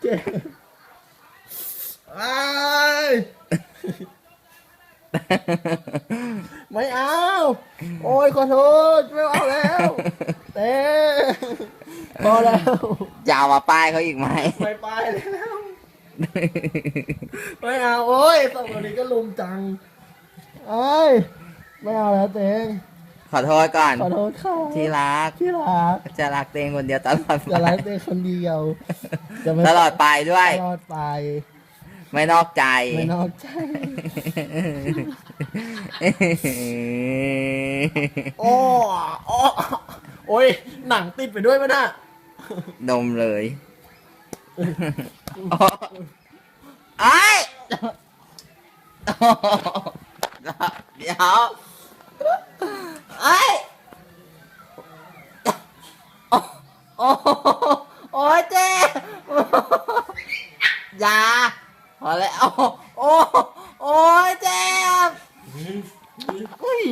เจ็บไอ้ายไม่เอา โอ้ยขอโทษ ไม่เอาแล้วเต้พอแล้วจะเอามาป้ายเขาอีกไหมไม่ไปแล้ว ไม่เอา โอ้ยสองคนนี้ก็ลุมจังไอ้ย ไม่เอาแล้วเต้ง ขอโทษก่อน ขอโทษค่ะที่รัก ที่รัก จะรักเตงคนเดียวตลอดไปจะรักเต้งคนเดียวจะไม่ตลอดไปด้วย ตลอดไป ไม่นอกใจ ไม่นอกใจ โอ้โอ้โอ้ยหนังติดไปด้วยมั้ยน่ะนมเลยไอ้ยเดี๋ยวไอ้ยโอ้โอ้โอ้ยเจ๊อย่าพอแล้วโอ้โอ้ยเจ๊อุ้ย